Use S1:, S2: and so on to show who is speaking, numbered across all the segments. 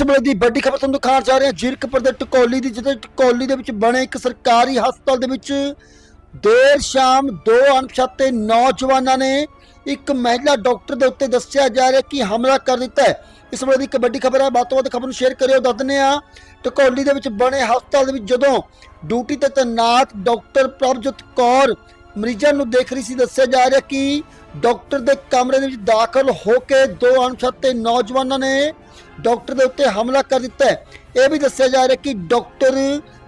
S1: ਇਸ ਵੇਲੇ ਦੀ ਵੱਡੀ ਖਬਰ ਤੁਹਾਨੂੰ ਦਿਖਾਉਣ ਜਾ ਰਹੇ ਹਾਂ। ਜੀਰਕਪੁਰ ਦੇ ਟਕੋਲੀ ਦੀ ਜਿੱਥੇ ਟਕੋਲੀ ਦੇ ਵਿੱਚ ਬਣੇ ਇੱਕ ਸਰਕਾਰੀ ਹਸਪਤਾਲ ਦੇ ਵਿੱਚ ਦੇਰ ਸ਼ਾਮ ਦੋ ਅਣਪਛਾਤੇ ਨੌਜਵਾਨਾਂ ਨੇ ਇੱਕ ਮਹਿਲਾ ਡਾਕਟਰ ਦੇ ਉੱਤੇ ਦੱਸਿਆ ਜਾ ਰਿਹਾ ਕਿ ਹਮਲਾ ਕਰ ਦਿੱਤਾ ਹੈ। ਇਸ ਵੇਲੇ ਦੀ ਇੱਕ ਵੱਡੀ ਖਬਰ ਹੈ। ਵੱਧ ਤੋਂ ਵੱਧ ਖਬਰ ਨੂੰ ਸ਼ੇਅਰ ਕਰਿਓ। ਦੱਸ ਦਿੰਦੇ ਆ ਟਕੋਲੀ ਦੇ ਵਿੱਚ ਬਣੇ ਹਸਪਤਾਲ ਦੇ ਵਿੱਚ ਜਦੋਂ ਡਿਊਟੀ ਤੇ ਤੈਨਾਤ ਡਾਕਟਰ ਪ੍ਰਭਜੋਤ ਕੌਰ ਮਰੀਜ਼ਾਂ ਨੂੰ ਦੇਖ ਰਹੀ ਸੀ, ਦੱਸਿਆ ਜਾ ਰਿਹਾ ਕਿ ਡਾਕਟਰ ਦੇ ਕਮਰੇ ਦੇ ਵਿੱਚ ਦਾਖਲ ਹੋ ਕੇ ਦੋ ਅਣਪਛਾਤੇ ਨੌਜਵਾਨਾਂ ਨੇ ਡਾਕਟਰ ਦੇ ਉੱਤੇ ਹਮਲਾ ਕਰ ਦਿੱਤਾ ਹੈ। ਇਹ ਵੀ ਦੱਸਿਆ ਜਾ ਰਿਹਾ ਕਿ ਡਾਕਟਰ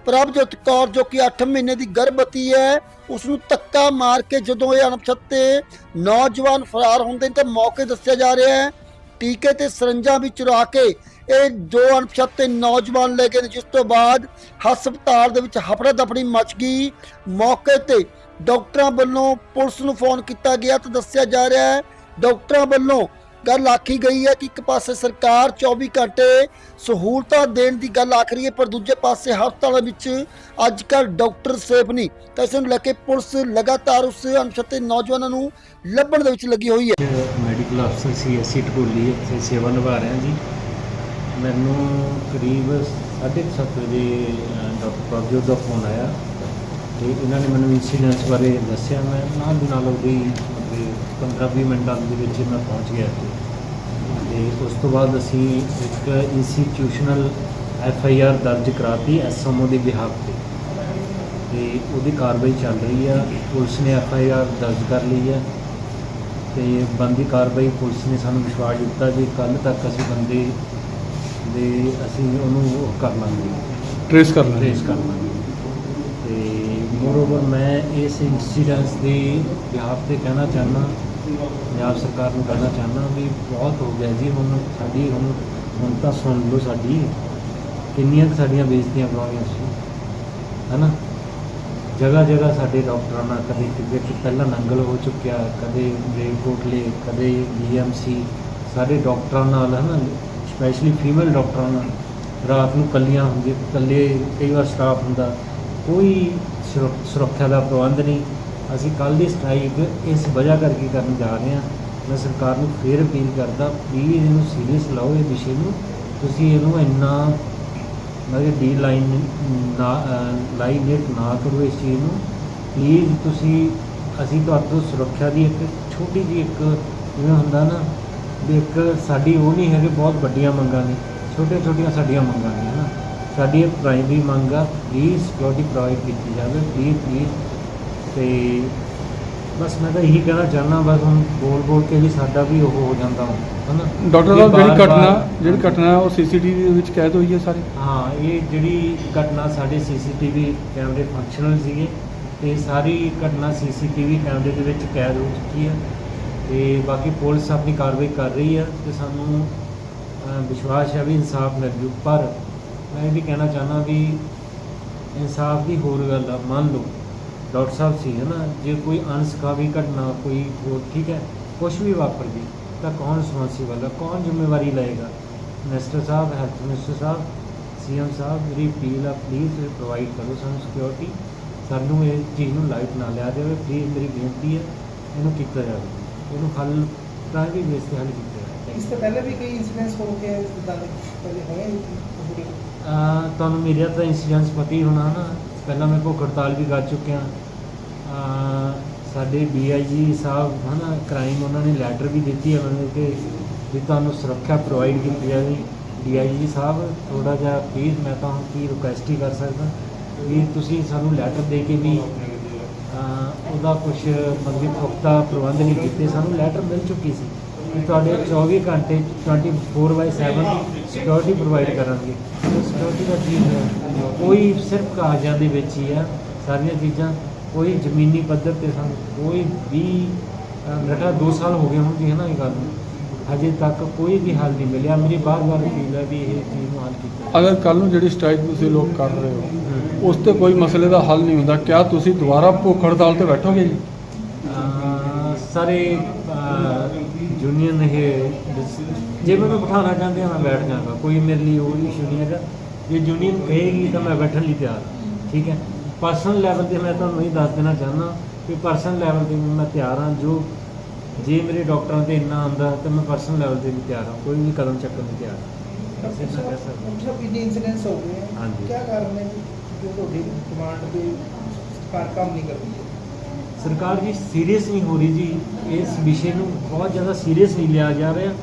S1: ਪ੍ਰਭਜੋਤ ਕੌਰ, ਜੋ ਕਿ 8 ਮਹੀਨੇ ਦੀ ਗਰਭਵਤੀ ਹੈ ਉਸ ਨੂੰ ਧੱਕਾ ਮਾਰ ਕੇ ਜਦੋਂ ਇਹ ਅਣਪਛਾਤੇ ਨੌਜਵਾਨ ਫਰਾਰ ਹੁੰਦੇ ਨੇ, ਤਾਂ ਮੌਕੇ ਦੱਸਿਆ ਜਾ ਰਿਹਾ ਹੈ, ਟੀਕੇ ਤੇ ਸਰੰਜਾਂ ਵੀ ਚੁਰਾ ਕੇ ਇਹ ਦੋ ਅਣਪਛਾਤੇ ਨੌਜਵਾਨ ਲੈ ਗਏ ਨੇ, ਜਿਸ ਤੋਂ ਬਾਅਦ ਹਸਪਤਾਲ ਦੇ ਵਿੱਚ ਹਫੜਾ ਦਫੜੀ ਮਚ ਗਈ। ਮੌਕੇ ਤੇ ਡਾਕਟਰਾਂ ਵੱਲੋਂ ਪੁਲਿਸ ਨੂੰ ਫੋਨ ਕੀਤਾ ਗਿਆ, ਤਾਂ ਦੱਸਿਆ ਜਾ ਰਿਹਾ ਹੈ, ਡਾਕਟਰਾਂ ਵੱਲੋਂ ਗੱਲ ਆਖੀ ਗਈ ਹੈ ਕਿ ਇੱਕ ਪਾਸੇ ਸਰਕਾਰ 24 ਘੰਟੇ ਸਹੂਲਤਾਂ ਦੇਣ ਦੀ ਗੱਲ ਆਖ ਰਹੀ ਹੈ, ਪਰ ਦੂਜੇ ਪਾਸੇ ਹਸਪਤਾਲਾਂ ਵਿੱਚ ਅੱਜ ਕੱਲ੍ਹ ਡਾਕਟਰ ਸੇਫ ਨਹੀਂ। ਤਾਂ ਇਸ ਨੂੰ ਲੈ ਕੇ ਪੁਲਿਸ ਲਗਾਤਾਰ ਉਸ ਅਣਛਾਤੇ ਨੌਜਵਾਨਾਂ ਨੂੰ ਲੱਭਣ ਦੇ ਵਿੱਚ ਲੱਗੀ ਹੋਈ ਹੈ।
S2: ਮੈਡੀਕਲ ਅਫਸਰ ਸੀ, ਅਸੀਂ ਟਕੋਲੀ ਇੱਥੇ ਸੇਵਾ ਨਿਭਾ ਰਿਹਾ ਜੀ। ਮੈਨੂੰ ਕਰੀਬ 7:30 ਵਜੇ ਡਾਕਟਰ ਪ੍ਰਭਜੋਤ ਦਾ ਫੋਨ ਆਇਆ ਤੇ ਇਹਨਾਂ ਨੇ ਮੈਨੂੰ ਇਨਸੀਡੈਂਟਸ ਬਾਰੇ ਦੱਸਿਆ। ਮੈਂ ਨਾਲ ਦੀ ਨਾਲ ਉਹਦੀ ਮਤਲਬ 15-20 ਮਿੰਟਾਂ ਦੇ ਵਿੱਚ ਮੈਂ ਪਹੁੰਚ ਗਿਆ ਇੱਥੇ। ਤੇ ਉਸ ਤੋਂ ਬਾਅਦ ਅਸੀਂ ਇੱਕ ਇੰਸਟੀਟਿਊਸ਼ਨਲ ਐਫ ਆਈ ਆਰ ਦਰਜ ਕਰਾਤੀ ਐਸਐਮਓ ਦੇ ਬਿਹਾਫ ਤੇ। ਤੇ ਉਹਦੀ ਕਾਰਵਾਈ ਚੱਲ ਰਹੀ ਆ ਪੁਲਿਸ ਨੇ ਐਫ ਆਈ ਆਰ ਦਰਜ ਕਰ ਲਈ ਹੈ ਤੇ ਬੰਦੀ ਕਾਰਵਾਈ ਪੁਲਿਸ ਨੇ ਸਾਨੂੰ ਵਿਸ਼ਵਾਸ ਦਿੱਤਾ ਵੀ ਕੱਲ ਤੱਕ ਅਸੀਂ ਬੰਦੇ ਦੇ ਅਸੀਂ ਉਹਨੂੰ ਉਹ ਕਰ ਲਾਂਗੇ।
S3: ਟ੍ਰੇਸ ਕਰ ਲੈਣਾ
S2: ਟ੍ਰੇਸ ਕਰ ਲਾਂਗੇ। ਤੇ ਮੋਰਓਵਰ ਮੈਂ ਇਸ ਇੰਸੀਡੈਂਸ ਦੇ ਬਿਹਾਫ ਤੇ ਕਹਿਣਾ ਚਾਹੁੰਦਾ, ਪੰਜਾਬ ਸਰਕਾਰ ਨੂੰ ਕਹਿਣਾ ਚਾਹੁੰਦਾ ਵੀ ਬਹੁਤ ਹੋ ਗਿਆ ਜੀ, ਹੁਣ ਸਾਡੀ, ਹੁਣ ਹੁਣ ਤਾਂ ਸੁਣ ਲਓ ਸਾਡੀ, ਕਿੰਨੀਆਂ ਕੁ ਸਾਡੀਆਂ ਬੇਇੱਜ਼ਤੀਆਂ ਕਰਾਉਣੀਆਂ ਸੀ, ਹੈਨਾ? ਜਗ੍ਹਾ ਜਗ੍ਹਾ ਸਾਡੇ ਡਾਕਟਰਾਂ ਨਾਲ ਕਦੇ ਕਿਤੇ ਪਹਿਲਾਂ ਨੰਗਲ ਹੋ ਚੁੱਕਿਆ, ਕਦੇ ਰੇਲਕੋਟਲੇ ਕਦੇ ਡੀਐਮਸੀ ਸਾਡੇ ਡਾਕਟਰਾਂ ਨਾਲ ਹੈ ਨਾ ਸਪੈਸ਼ਲੀ ਫੀਮੇਲ ਡਾਕਟਰਾਂ ਨਾਲ, ਰਾਤ ਨੂੰ ਕੱਲੀਆਂ ਹੁੰਦੀਆਂ, ਇਕੱਲੇ ਕਈ ਵਾਰ ਸਟਾਫ ਹੁੰਦਾ ਕੋਈ ਸੁਰੱਖ- ਸੁਰੱਖਿਆ ਦਾ ਪ੍ਰਬੰਧ ਨਹੀਂ। ਅਸੀਂ ਕੱਲ ਦੀ ਸਟ੍ਰਾਈਕ ਇਸ ਵਜ੍ਹਾ ਕਰਕੇ ਕਰਨ ਜਾ ਰਹੇ ਹਾਂ। ਮੈਂ ਸਰਕਾਰ ਨੂੰ ਫੇਰ ਅਪੀਲ ਕਰਦਾ ਪਲੀਜ਼ ਇਹਨੂੰ ਸੀਰੀਅਸ ਲਓ ਇਹ ਵਿਸ਼ੇ ਨੂੰ। ਤੁਸੀਂ ਇਹਨੂੰ ਇੰਨਾ ਮਤਲਬ ਡੀ ਲਾਈਨ ਨਾ ਲਾਈਨ ਇਟ ਨਾ ਕਰੋ ਇਸ ਚੀਜ਼ ਨੂੰ। ਪਲੀਜ਼ ਤੁਸੀਂ, ਅਸੀਂ ਤੁਹਾਡੇ ਤੋਂ ਸੁਰੱਖਿਆ ਦੀ ਇੱਕ ਛੋਟੀ ਜਿਹੀ ਇੱਕ ਜਿਵੇਂ ਹੁੰਦਾ ਨਾ, ਵੀ ਇੱਕ ਸਾਡੀ ਉਹ ਨਹੀਂ ਹੈਗੇ, ਬਹੁਤ ਵੱਡੀਆਂ ਮੰਗਾਂ ਨੇ। ਛੋਟੀਆਂ ਛੋਟੀਆਂ ਸਾਡੀਆਂ ਮੰਗਾਂ ਨੇ। ਸਾਡੀ ਇਹ ਪ੍ਰਾਇਮਰੀ ਮੰਗ ਆ ਪਲੀਜ਼ ਸਿਕਿਉਰਿਟੀ ਪ੍ਰੋਵਾਈਡ ਕੀਤੀ ਜਾਵੇ ਪਲੀਜ਼ ਪਲੀਜ਼ ਤੇ ਬਸ ਮੈਂ ਤਾਂ ਇਹੀ ਕਹਿਣਾ ਚਾਹੁੰਦਾ ਬਸ ਹੁਣ ਬੋਲ ਬੋਲ ਕੇ ਵੀ ਸਾਡਾ ਵੀ ਉਹ ਹੋ ਜਾਂਦਾ ਹਨਾ?
S3: ਡਾਕਟਰ ਸਾਹਿਬ ਜਿਹੜੀ ਘਟਨਾ ਜਿਹੜੀ ਘਟਨਾ ਹੈ ਉਹ ਸੀਸੀਟੀਵੀ ਦੇ ਵਿੱਚ ਕੈਦ ਹੋਈ ਹੈ ਸਾਰੀ?
S2: ਹਾਂ ਇਹ ਜਿਹੜੀ ਘਟਨਾ ਸਾਡੇ ਸੀਸੀਟੀਵੀ ਕੈਮਰੇ ਫੰਕਸ਼ਨਲ ਸੀਗੇ ਤੇ ਸਾਰੀ ਘਟਨਾ ਸੀਸੀਟੀਵੀ ਕੈਮਰੇ ਦੇ ਵਿੱਚ ਕੈਦ ਹੋ ਚੁੱਕੀ ਹੈ। ਤੇ ਬਾਕੀ ਪੁਲਿਸ ਆਪਣੀ ਕਾਰਵਾਈ ਕਰ ਰਹੀ ਹੈ ਤੇ ਸਾਨੂੰ ਵਿਸ਼ਵਾਸ ਹੈ ਵੀ ਇਨਸਾਫ ਮਿਲ ਜੂ ਪਰ ਮੈਂ ਇਹ ਵੀ ਕਹਿਣਾ ਚਾਹੁੰਦਾ ਵੀ ਇਨਸਾਫ ਦੀ ਹੋਰ ਗੱਲ ਆ, ਮੰਨ ਲਓ, ਡਾਕਟਰ ਸਾਹਿਬ ਸੀ ਹੈ ਨਾ ਜੇ ਕੋਈ ਅਣਸਖਾਵੀ ਘਟਨਾ ਕੋਈ ਹੋਰ, ਠੀਕ ਹੈ ਕੁਝ ਵੀ ਵਾਪਰ ਗਈ ਤਾਂ ਕੌਣ ਰਿਸਪੌਂਸੀਬਲ ਹੈ ਕੌਣ ਜ਼ਿੰਮੇਵਾਰੀ ਲਏਗਾ? ਮਿਨਿਸਟਰ ਸਾਹਿਬ ਹੈਲਥ ਮਿਨਿਸਟਰ ਸਾਹਿਬ ਸੀਐਮ ਸਾਹਿਬ ਮੇਰੀ ਅਪੀਲ ਆ ਪਲੀਜ਼ ਪ੍ਰੋਵਾਈਡ ਕਰੋ ਸਾਨੂੰ ਸਿਕਿਉਰਿਟੀ ਸਾਨੂੰ ਇਹ ਚੀਜ਼ ਨੂੰ ਲਾਈਟ ਨਾ ਲਿਆ ਜਾਵੇ ਪਲੀਜ਼ ਮੇਰੀ ਬੇਨਤੀ ਹੈ, ਇਹਨੂੰ ਕੀਤਾ ਜਾਵੇ। ਇਹਨੂੰ ਹੱਲ ਪ੍ਰਾਈਵੇਟ ਬੇਸ ਤੇ ਹੱਲ ਕੀਤਾ ਜਾਵੇ।
S4: ਇਸ ਤੋਂ ਪਹਿਲੇ ਵੀ ਕਈ ਇਨਸੀਡੈਂਟਸ ਹੋ ਕੇ ਜਿੱਦਾਂ ਦੇ ਪਹਿਲੇ ਹੋਏ ਹੋਏ
S2: ਅਹ, ਤੁਹਾਨੂੰ ਮੇਰੇ ਤਾਂ ਇੰਸੀਡੈਂਸ ਪਤਾ ਹੀ ਹੋਣਾ ਨਾ। ਪਹਿਲਾਂ ਮੈਂ ਭੁੱਖ ਹੜਤਾਲ ਵੀ ਕਰ ਚੁੱਕਿਆ ਅਹ, ਸਾਡੇ ਡੀਆਈਜੀ ਸਾਹਿਬ, ਹਨਾ ਕ੍ਰਾਈਮ ਉਹਨਾਂ ਨੇ ਲੈਟਰ ਵੀ ਦਿੱਤੀ ਹੈ ਮੈਨੂੰ ਕਿ ਵੀ ਤੁਹਾਨੂੰ ਸੁਰੱਖਿਆ ਪ੍ਰੋਵਾਈਡ ਕੀਤੀ ਜਾਵੇ। ਡੀਆਈਜੀ ਸਾਹਿਬ ਥੋੜਾ ਜਿਹਾ ਪਲੀਜ਼ ਮੈਂ ਤਾਂ ਹੁਣ ਕੀ ਰਿਕੁਐਸਟ ਹੀ ਕਰ ਸਕਦਾ। ਵੀ ਤੁਸੀਂ ਸਾਨੂੰ ਲੈਟਰ ਦੇ ਕੇ ਵੀ, ਅਹ, ਉਹਦਾ ਕੁਝ ਮਤਲਬ ਕਿ ਪੁਖਤਾ ਪ੍ਰਬੰਧ ਨਹੀਂ ਕੀਤੇ। ਸਾਨੂੰ ਲੈਟਰ ਮਿਲ ਚੁੱਕੀ ਸੀ। ਤੁਹਾਡੇ 24 ਘੰਟੇ 24/7 ਸਿਕਿਉਰਿਟੀ ਪ੍ਰੋਵਾਈਡ ਕਰਾਂਗੇ। ਸਿਕਿਉਰਿਟੀ ਦਾ ਕੀ ਹੈ ਕੋਈ ਸਿਰਫ ਕਾਗਜ਼ਾਂ ਦੇ ਵਿੱਚ ਹੀ ਆ ਸਾਰੀਆਂ ਚੀਜ਼ਾਂ ਕੋਈ ਜ਼ਮੀਨੀ ਪੱਧਰ ਤੇ ਸਾਨੂੰ ਕੋਈ ਵੀ ਲਟਾ 2 ਸਾਲ ਹੋ ਗਏ ਹੁਣ ਜੀ ਹੈ ਨਾ ਇਹ ਗੱਲ ਨੂੰ। ਅਜੇ ਤੱਕ ਕੋਈ ਵੀ ਹੱਲ ਨਹੀਂ ਮਿਲਿਆ। ਮੇਰੀ ਬਾਰ-ਬਾਰ ਅਪੀਲ ਹੈ ਵੀ ਇਹ ਚੀਜ਼ ਨੂੰ ਹੱਲ ਕੀਤਾ
S3: ਅਗਰ ਕੱਲ ਨੂੰ ਜਿਹੜੀ ਸਟ੍ਰਾਈਕ ਤੁਸੀਂ ਲੋਕ ਕਰ ਰਹੇ ਹੋ। ਉਸ ਤੇ ਕੋਈ ਮਸਲੇ ਦਾ ਹੱਲ ਨਹੀਂ ਹੁੰਦਾ। ਕਿਆ ਤੁਸੀਂ ਦੁਬਾਰਾ ਭੁੱਖ ਹੜਤਾਲ ਤੇ ਬੈਠੋਗੇ ਜੀ?
S2: ਸਾਰੇ ਯੂਨੀਅਨ ਇਹ ਜੇ ਮੈਨੂੰ ਬਿਠਾਣਾ ਚਾਹੁੰਦੇ ਆ ਮੈਂ ਬੈਠ ਜਾਵਾਂਗਾ। ਕੋਈ ਮੇਰੇ ਲਈ ਉਹ ਇਸ਼ੂ ਨਹੀਂ ਹੈਗਾ। ਜੇ ਯੂਨੀਅਨ ਕਹੇਗੀ ਤਾਂ ਮੈਂ ਬੈਠਣ ਲਈ ਤਿਆਰ ਠੀਕ ਹੈ? ਪਰਸਨਲ ਲੈਵਲ ਤੇ ਮੈਂ ਤੁਹਾਨੂੰ ਇਹ ਦੱਸ ਦੇਣਾ ਚਾਹੁੰਦਾ ਕਿ ਪਰਸਨਲ ਲੈਵਲ ਤੇ ਮੈਂ ਤਿਆਰ ਹਾਂ। ਜੋ ਜੇ ਮੇਰੇ ਡਾਕਟਰਾਂ ਤੇ ਇੰਨਾ ਆਂਦਾ ਤਾਂ ਮੈਂ ਪਰਸਨਲ ਲੈਵਲ ਤੇ ਵੀ ਤਿਆਰ ਹਾਂ। ਕੋਈ ਵੀ ਕਦਮ ਚੱਕਣ ਲਈ ਤਿਆਰ ਹਾਂ।
S4: ਸਭ ਕੀ ਕਾਰਨ ਤੁਹਾਡੀ ਕਮਾਂਡ ਦੇ ਸਰਕਾਰ ਕੰਮ ਨਹੀਂ ਕਰਦੀ?
S2: ਸਰਕਾਰ ਜੀ ਸੀਰੀਅਸ ਨਹੀਂ ਹੋ ਰਹੀ ਜੀ। ਇਸ ਵਿਸ਼ੇ ਨੂੰ ਬਹੁਤ ਜ਼ਿਆਦਾ ਸੀਰੀਅਸ ਨਹੀਂ ਲਿਆ ਜਾ ਰਿਹਾ।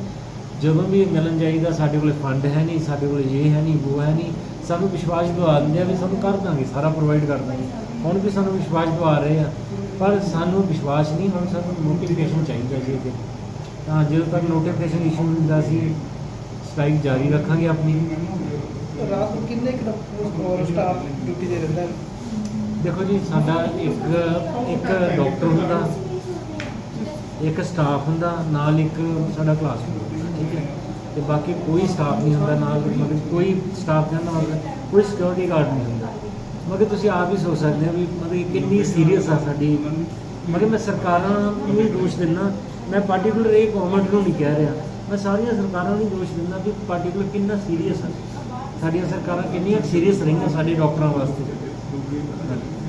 S2: ਜਦੋਂ ਵੀ ਮਿਲਣ ਜਾਈਦਾ, ਸਾਡੇ ਕੋਲ ਫੰਡ ਹੈ ਨਹੀਂ, ਸਾਡੇ ਕੋਲ ਇਹ ਹੈ ਨਹੀਂ, ਉਹ ਹੈ ਨਹੀਂ। ਸਾਨੂੰ ਵਿਸ਼ਵਾਸ ਦਿਵਾ ਦਿੰਦੇ ਆ ਵੀ ਸਾਨੂੰ ਕਰ ਦਾਂਗੇ, ਸਾਰਾ ਪ੍ਰੋਵਾਈਡ ਕਰ ਦਾਂਗੇ। ਹੁਣ ਵੀ ਸਾਨੂੰ ਵਿਸ਼ਵਾਸ ਦਿਵਾ ਰਹੇ ਆ। ਪਰ ਸਾਨੂੰ ਵਿਸ਼ਵਾਸ ਨਹੀਂ, ਹੁਣ ਸਾਨੂੰ ਨੋਟੀਫਿਕੇਸ਼ਨ ਚਾਹੀਦਾ ਜੀ ਇਹਦੇ। ਤਾਂ ਜਦੋਂ ਤੱਕ ਨੋਟੀਫਿਕੇਸ਼ਨ ਇਸ਼ੂ ਹੁੰਦਾ ਸੀ ਸਟ੍ਰਾਈਕ ਜਾਰੀ ਰੱਖਾਂਗੇ ਆਪਣੀ।
S4: ਰਾਤ ਨੂੰ ਕਿੰਨੇ ਕੁ ਡਾਕਟਰ ਸਟਾਫ ਡਿਊਟੀ ਤੇ ਰਹਿੰਦਾ?
S2: ਦੇਖੋ ਜੀ, ਸਾਡਾ ਇੱਕ ਇੱਕ ਡਾਕਟਰ ਹੁੰਦਾ, ਇੱਕ ਸਟਾਫ ਹੁੰਦਾ, ਨਾਲ ਇੱਕ ਸਾਡਾ ਕਲਾਸਰੂਮ ਹੁੰਦਾ, ਠੀਕ ਹੈ? ਤੇ ਬਾਕੀ ਕੋਈ ਸਟਾਫ ਨਹੀਂ ਹੁੰਦਾ ਨਾਲ ਮਤਲਬ ਕੋਈ ਸਟਾਫ ਦਾ ਨਾਲ ਕੋਈ ਸਿਕਿਉਰਿਟੀ ਗਾਰਡ ਨਹੀਂ ਹੁੰਦਾ। ਮਗਰ ਤੁਸੀਂ ਆਪ ਹੀ ਸੋਚ ਸਕਦੇ ਹੋ ਵੀ ਮਤਲਬ ਕਿੰਨੀ ਸੀਰੀਅਸ ਆ ਸਾਡੀ। ਮਗਰ ਮੈਂ ਸਰਕਾਰਾਂ ਨੂੰ ਵੀ ਦੋਸ਼ ਦਿੰਦਾ, ਮੈਂ ਪਾਰਟਿਕੂਲਰ ਇਹ ਗਵਰਨਮੈਂਟ ਨੂੰ ਨਹੀਂ ਕਹਿ ਰਿਹਾ। ਮੈਂ ਸਾਰੀਆਂ ਸਰਕਾਰਾਂ ਨੂੰ ਦੋਸ਼ ਦਿੰਦਾ ਵੀ ਪਾਰਟਿਕੂਲਰ ਕਿੰਨਾ ਸੀਰੀਅਸ ਆ। ਸਾਡੀਆਂ ਸਰਕਾਰਾਂ ਕਿੰਨੀਆਂ ਸੀਰੀਅਸ ਰਹੀਆਂ ਸਾਡੇ ਡਾਕਟਰਾਂ ਵਾਸਤੇ। Thank you.